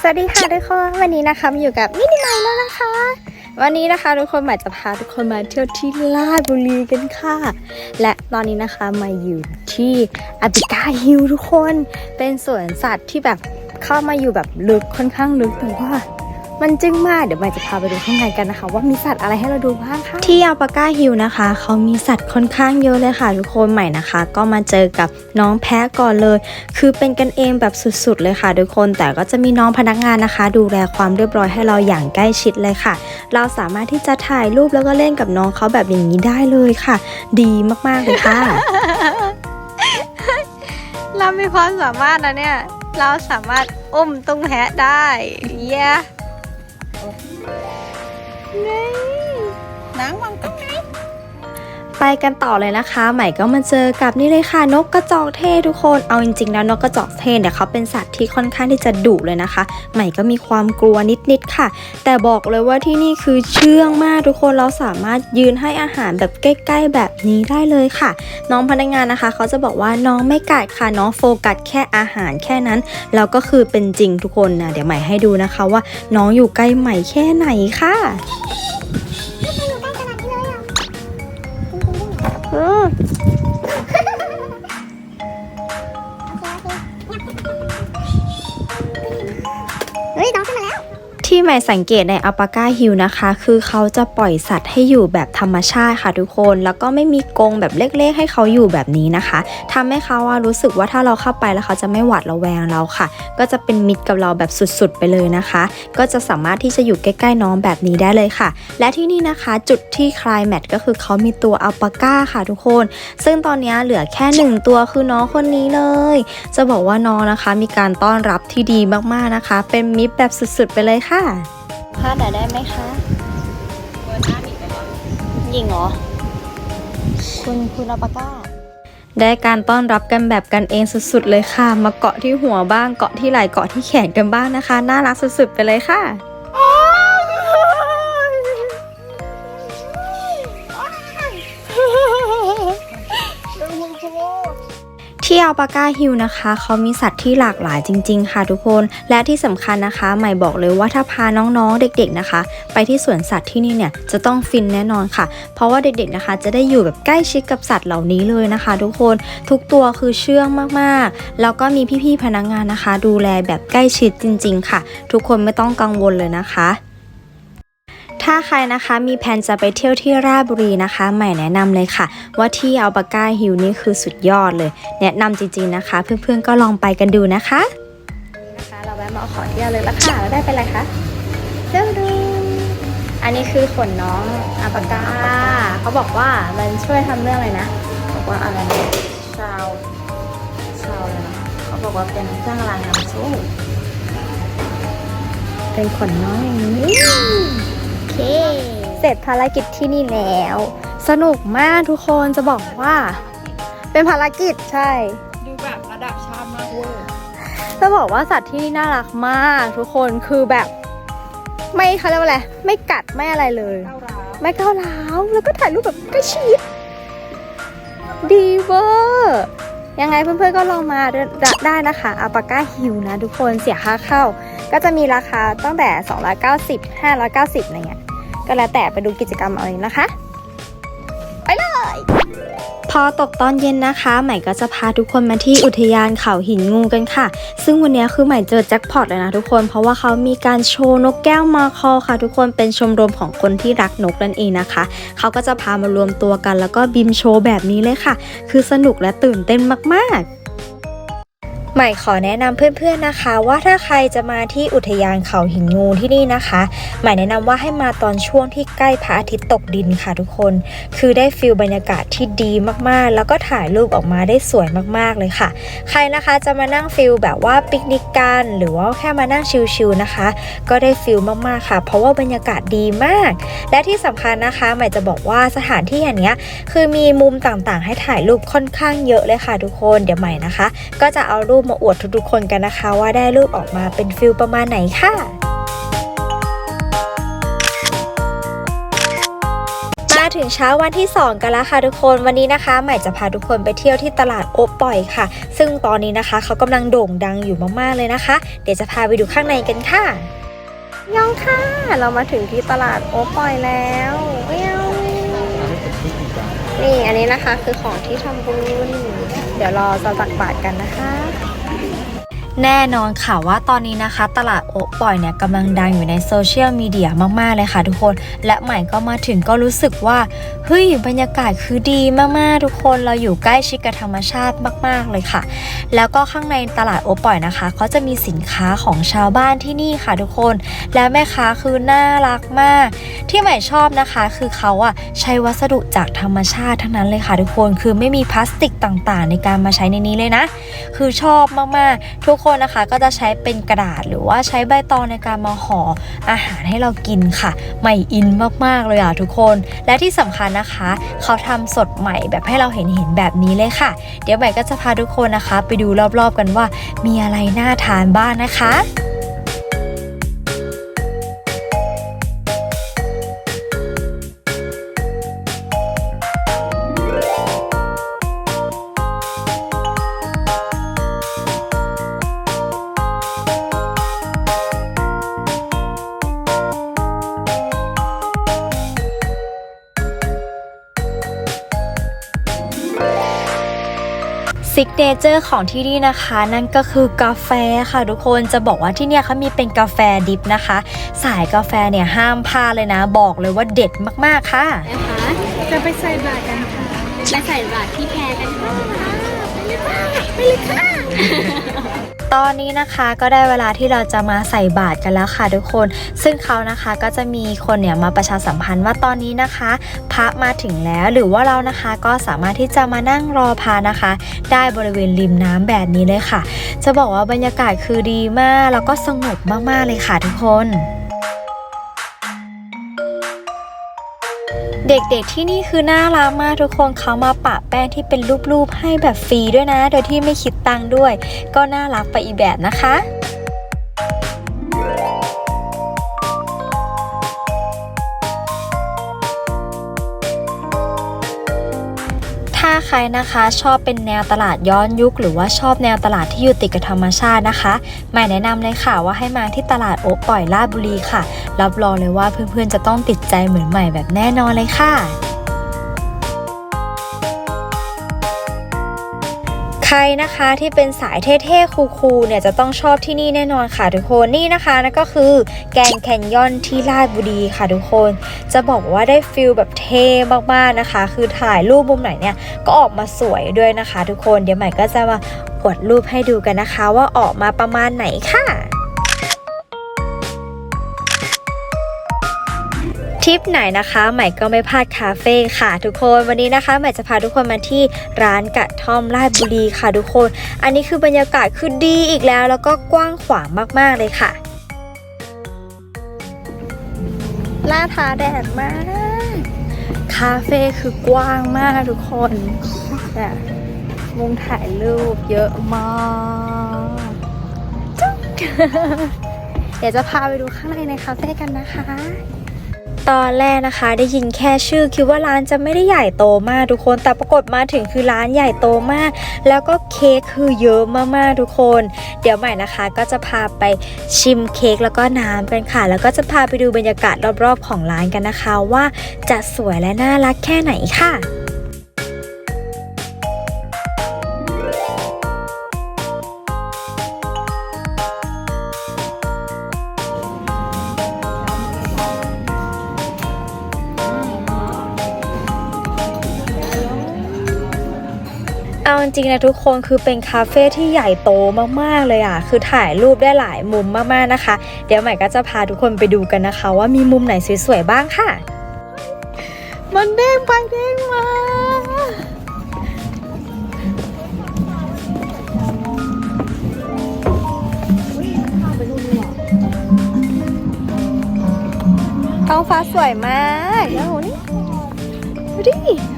สวัสดีค่ะทุกคน วันนี้นะคะมาอยู่กับมินิไมแล้วนะคะ วันนี้นะคะทุกคนหมายจะพาทุกคนมาเที่ยวที่ลาดบุรีกันค่ะ และตอนนี้นะคะมาอยู่ที่อาบิกาฮิลทุกคน เป็นสวนสัตว์ที่แบบเข้ามาอยู่แบบลึกค่อนข้างลึกแต่ว่า มันจึ้งมากเดี๋ยวใหม่จะพาไปดูข้างในกันนะคะ ว่ามีสัตว์อะไรให้เราดูบ้างค่ะที่อัลปาก้าฮิลนะคะ เขามีสัตว์ค่อนข้างเยอะเลยค่ะทุกคนใหม่นะคะ ก็มาเจอกับน้องแพะก่อนเลย คือเป็นกันเองแบบสุดๆเลยค่ะทุกคนแต่ก็จะมีน้องพนักงานนะคะ ดูแลความเรียบร้อยให้เราอย่างใกล้ชิดเลยค่ะ เราสามารถที่จะถ่ายรูปแล้วก็เล่นกับน้องเขาแบบอย่างนี้ได้เลยค่ะ ดีมากๆเลยค่ะเรามีความสามารถนะเนี่ย เราสามารถอุ้มตุ้งแพะได้ เย้นี่ นางวังมัง ไปกันต่อเลยนะคะ ใหม่ก็มาเจอกับนี่เลยค่ะ นกกระจอกเทศทุกคน เอาจริงๆแล้วนกกระจอกเทศเนี่ยเขาเป็นสัตว์ที่ค่อนข้างที่จะดุเลยนะคะ ใหม่ก็มีความกลัวนิดๆค่ะ แต่บอกเลยว่าที่นี่คือเชื่องมากทุกคนเราสามารถยืนให้อาหารแบบใกล้ๆแบบนี้ได้เลยค่ะ น้องพนักงานนะคะ เขาจะบอกว่าน้องไม่กัดค่ะน้องโฟกัสแค่อาหารแค่นั้นแล้วก็คือเป็นจริงทุกคนนะเดี๋ยวใหม่ให้ดูนะคะว่าน้องอยู่ใกล้ใหม่แค่ไหนค่ะ อื ที่ใหม่สังเกตในอัลปาก้าฮิลนะคะ คือเขาจะปล่อยสัตว์ให้อยู่แบบธรรมชาติค่ะทุกคน แล้วก็ไม่มีกรงแบบเล็ก ๆ ให้เขาอยู่แบบนี้นะคะทำให้เขาว่ารู้สึกว่าถ้าเราเข้าไปแล้วเขาจะไม่หวาดระแวงเราค่ะ ก็จะเป็นมิตรกับเราแบบสุดๆ ไปเลยนะคะ ก็จะสามารถที่จะอยู่ใกล้ๆน้องแบบนี้ได้เลยค่ะ และที่นี่นะคะจุดที่คลายแมทก็คือเขามีตัวอัลปาก้าค่ะทุกคน ซึ่งตอนนี้เหลือแค่หนึ่งตัวคือน้องคนนี้เลย จะบอกว่าน้องนะคะมีการต้อนรับที่ดีมากๆนะคะ เป็นมิตรแบบสุดๆ ไปเลยค่ะพาดหน่อยได้ไหมคะหญิงเหรอ คุณคุณอัลปาก้า ได้การต้อนรับกันแบบกันเองสุดๆเลยค่ะ มาเกาะที่หัวบ้าง เกาะที่ไหล่ เกาะที่แขนกันบ้างนะคะ น่ารักสุดๆไปเลยค่ะ ที่อัลปาก้าฮิลนะคะ เขามีสัตว์ที่หลากหลายจริง ๆ ค่ะทุกคน และที่สำคัญนะคะ ใหม่บอกเลยว่าถ้าพาน้องๆเด็ก ๆนะคะ ไปที่สวนสัตว์ที่นี่เนี่ยจะต้องฟินแน่นอนค่ะ เพราะว่าเด็กๆนะคะ จะได้อยู่แบบใกล้ชิดกับสัตว์เหล่านี้เลยนะคะ ทุกคนทุกตัวคือเชื่องมากๆ แล้วก็มีพี่ๆพนักงานนะคะ ดูแลแบบใกล้ชิดจริง ๆ ค่ะ ทุกคนไม่ต้องกังวลเลยนะคะ ถ้าใครนะคะมีแผนจะไปเที่ยวที่ราชบุรีนะคะ ใหม่แนะนำเลยค่ะ ว่าที่อัลปาก้าฮิลนี่คือสุดยอดเลย แนะนำจริงๆนะคะ เพื่อนๆก็ลองไปกันดูนะคะนะคะเราแวะมาเอาของเที่ยวเลยละค่ะแล้วได้เป็นอะไรคะเจ้าดูอันนี้คือขนน้องอาปากาเขาบอกว่ามันช่วยทำเรื่องอะไรนะบอกว่าอะไรนะชาวชาวอะไรนะเขาบอกว่าเป็นเครื่องรางนำโชคเป็นขนน้อยอย่างนี้ เค เสร็จภารกิจที่นี่แล้ว สนุกมากทุกคนจะบอกว่า เป็นภารกิจใช่ ดูแบบระดับชาติมากเวอร์จะบอกว่าสัตว์ที่นี่น่ารักมากทุกคนคือแบบ ไม่เขาเรียกว่าอะไรไม่กัดไม่อะไรเลย เก้าร้าวไม่ก้าวร้าวแล้วก็ถ่ายรูปแบบใกล้ชิดดีเวอร์ยังไงเพื่อนๆก็ลองมาได้นะคะอัลปาก้าฮิลนะทุกคนเสียค่าเข้า ก็จะมีราคาตั้งแต่ 290 590อะไรเงี้ย ก็แล้วแต่ไปดูกิจกรรมเอาเองนะคะ ไปเลย พอตกตอนเย็นนะคะ ใหม่ก็จะพาทุกคนมาที่อุทยานเขาหินงูกันค่ะ ซึ่งวันนี้คือใหม่เจอแจ็คพอตเลยนะทุกคน เพราะว่าเขามีการโชว์นกแก้วมาคอค่ะ ทุกคน เป็นชมรมของคนที่รักนกนั่นเองนะคะ เขาก็จะพามารวมตัวกันแล้วก็บินโชว์แบบนี้เลยค่ะ คือสนุกและตื่นเต้นมากๆ ใหม่ขอแนะนำเพื่อนๆนะคะ ว่าถ้าใครจะมาที่อุทยานเขาหินงูที่นี่นะคะ ใหม่แนะนำว่าให้มาตอนช่วงที่ใกล้พระอาทิตย์ตกดินค่ะทุกคน คือได้ฟิลบรรยากาศที่ดีมากๆ แล้วก็ถ่ายรูปออกมาได้สวยมากๆเลยค่ะ ใครนะคะจะมานั่งฟิลแบบว่าปิกนิกกันหรือว่าแค่มานั่งชิลๆนะคะ ก็ได้ฟิลมากๆค่ะ เพราะว่าบรรยากาศดีมาก และที่สำคัญนะคะ ใหม่จะบอกว่าสถานที่อย่างเนี้ยคือมีมุมต่างๆ ให้ถ่ายรูปค่อนข้างเยอะเลยค่ะทุกคนเดี๋ยวใหม่นะคะ ก็จะเอารูปมาอวดทุกๆคนกันนะคะ ว่าได้รูปออกมาเป็นฟิลประมาณไหนค่ะมาถึงเช้าวันที่ 2 กันแล้วค่ะทุกคนวันนี้นะคะ ใหม่จะพาทุกคนไปเที่ยวที่ตลาดโอบปล่อยค่ะ ซึ่งตอนนี้นะคะเขากำลังโด่งดังอยู่มากๆเลยนะคะ เดี๋ยวจะพาไปดูข้างในกันค่ะยองค่ะ เรามาถึงที่ตลาดโอบปล่อยแล้วเอ้วนี่อันนี้นะคะคือของที่ทำบุญเดี๋ยวรอจะตักบาตรกันนะคะ แน่นอนค่ะว่าตอนนี้นะคะ ตลาดโอะปล่อยเนี่ยกำลังดังอยู่ในโซเชียลมีเดียมาก ๆ เลยค่ะทุกคน และใหม่ก็มาถึงก็รู้สึกว่าเฮ้ยบรรยากาศคือดีมาก ๆ ทุกคนเราอยู่ใกล้ชิดกับธรรมชาติมาก ๆ เลยค่ะ แล้วก็ข้างในตลาดโอะปล่อยนะคะเขาจะมีสินค้าของชาวบ้านที่นี่ค่ะทุกคน แล้วแม่ค้าคือน่ารักมาก ที่ใหม่ชอบนะคะ คือเขาอะใช้วัสดุจากธรรมชาติทั้งนั้นเลยค่ะทุกคนคือไม่มีพลาสติกต่างๆ ในการมาใช้ในนี้เลยนะ คือชอบมากๆทุกคนนะคะก็จะใช้เป็นกระดาษหรือว่าใช้ใบตองในการมาห่ออาหารให้เรากินค่ะ ใหม่อินมากๆเลยอะทุกคน และที่สำคัญนะคะ เขาทำสดใหม่แบบให้เราเห็นเห็นๆแบบนี้เลยค่ะ เดี๋ยวใหม่ก็จะพาทุกคนนะคะ ไปดูรอบๆกันว่า มีอะไรน่าทานบ้างนะคะ เนเจอร์ของที่นี่นะคะ นั่นก็คือกาแฟค่ะทุกคนจะบอกว่าที่เนี่ยเขามีเป็นกาแฟดิบนะคะ สายกาแฟเนี่ยห้ามพลาดเลยนะ บอกเลยว่าเด็ดมากๆค่ะนะคะจะไปใส่บาตรกันค่ะไปใส่บาตรที่แพรกันค่ะไปเลยค่ะ ตอนนี้นะคะก็ได้เวลาที่เราจะมาใส่บาตรกันแล้วค่ะทุกคน ซึ่งเขานะคะก็จะมีคนเนี่ยมาประชาสัมพันธ์ว่าตอนนี้นะคะ พระมาถึงแล้วหรือว่าเรานะคะก็สามารถที่จะมานั่งรอพระนะคะ ได้บริเวณริมน้ำแบบนี้เลยค่ะ จะบอกว่าบรรยากาศคือดีมากแล้วก็สงบมากๆเลยค่ะทุกคน เด็กๆที่นี่คือน่ารักมากทุกคนเขามาปะแป้งที่เป็นรูปๆให้แบบฟรีด้วยนะ โดยที่ไม่คิดตังค์ด้วย ก็น่ารักไปอีกแบบนะคะ ใครนะคะชอบเป็นแนวตลาดย้อนยุค หรือว่าชอบแนวตลาดที่อยู่ติดกับธรรมชาตินะคะหมายแนะนำเลยค่ะว่าให้มาที่ตลาดโอ๊ปล่อยลาดบุรีค่ะ รับรองเลยว่าเพื่อนๆจะต้องติดใจเหมือนใหม่แบบแน่นอนเลยค่ะ ใครนะคะที่เป็นสายเท่ๆคูลๆเนี่ยจะต้องชอบที่นี่แน่นอนค่ะทุกคนนี่นะคะนั่นก็คือแกงแคนยอนที่ลาดบุรีค่ะทุกคน จะบอกว่าได้ฟิลแบบเท่มากๆนะคะ คือถ่ายรูปมุมไหนเนี่ยก็ออกมาสวยด้วยนะคะ ทุกคนเดี๋ยวใหม่ก็จะมาอวดรูปให้ดูกันนะคะ ว่าออกมาประมาณไหนค่ะ ริปไหนนะคะใหม่ก็ไม่พลาดคาเฟ่ค่ะทุกคนวันนี้นะคะใหม่จะพาทุกคนมาที่ร้านกระท่อมราชบุรีค่ะทุกคน อันนี้คือบรรยากาศคือดีอีกแล้ว แล้วก็กว้างขวางมากๆเลยค่ะล่าทาแดดมาก คาเฟ่คือกว้างมากทุกคนเนี่ยมุมถ่ายรูปเยอะมากจุ๊กเดี๋ยวจะพาไปดูข้างในในคาเฟ่กันนะคะ ตอนแรกนะคะ ได้ยินแค่ชื่อคิดว่าร้านจะไม่ได้ใหญ่โตมากทุกคน แต่ปรากฏมาถึงคือร้านใหญ่โตมาก แล้วก็เค้กคือเยอะมากๆทุกคน เดี๋ยวใหม่นะคะ ก็จะพาไปชิมเค้กแล้วก็น้ำกันค่ะ แล้วก็จะพาไปดูบรรยากาศรอบๆของร้านกันนะคะ ว่าจะสวยและน่ารักแค่ไหนค่ะ เอาจริงๆนะทุกคนคือเป็นคาเฟ่ที่ใหญ่โตมากๆเลยอะ คือถ่ายรูปได้หลายมุมมากๆนะคะ เดี๋ยวใหม่ก็จะพาทุกคนไปดูกันนะคะ ว่ามีมุมไหนสวยๆบ้างค่ะ มันเด้งไปเด้งมาท้องฟ้าสวยมากแล้วนี่ดูดิ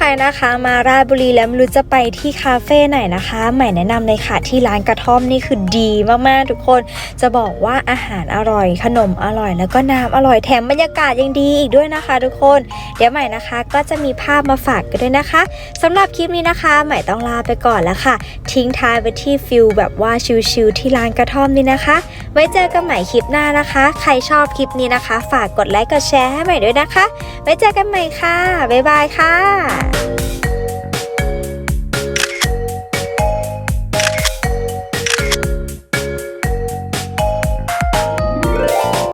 ใครนะคะมาราชบุรีแล้วไม่รู้จะไปที่คาเฟ่ไหนนะคะใหม่แนะนำเลยค่ะที่ร้านกระท่อมนี่คือดีมากๆทุกคนจะบอกว่าอาหารอร่อย ขนมอร่อย แล้วก็น้ำอร่อยแถมบรรยากาศยังดีอีกด้วยนะคะ ทุกคน เดี๋ยวใหม่นะคะ ก็จะมีภาพมาฝากกันด้วยนะคะสำหรับคลิปนี้นะคะ ใหม่ต้องลาไปก่อนแล้วค่ะ ทิ้งท้ายไปที่ฟิลแบบว่าชิลๆที่ร้านกระท่อมนี่นะคะ ไว้เจอกันใหม่คลิปหน้านะคะ ใครชอบคลิปนี้นะคะ ฝากกดไลค์กดแชร์ให้ใหม่ด้วยนะคะ ไว้เจอกันใหม่ค่ะบ๊ายบายค่ะ back.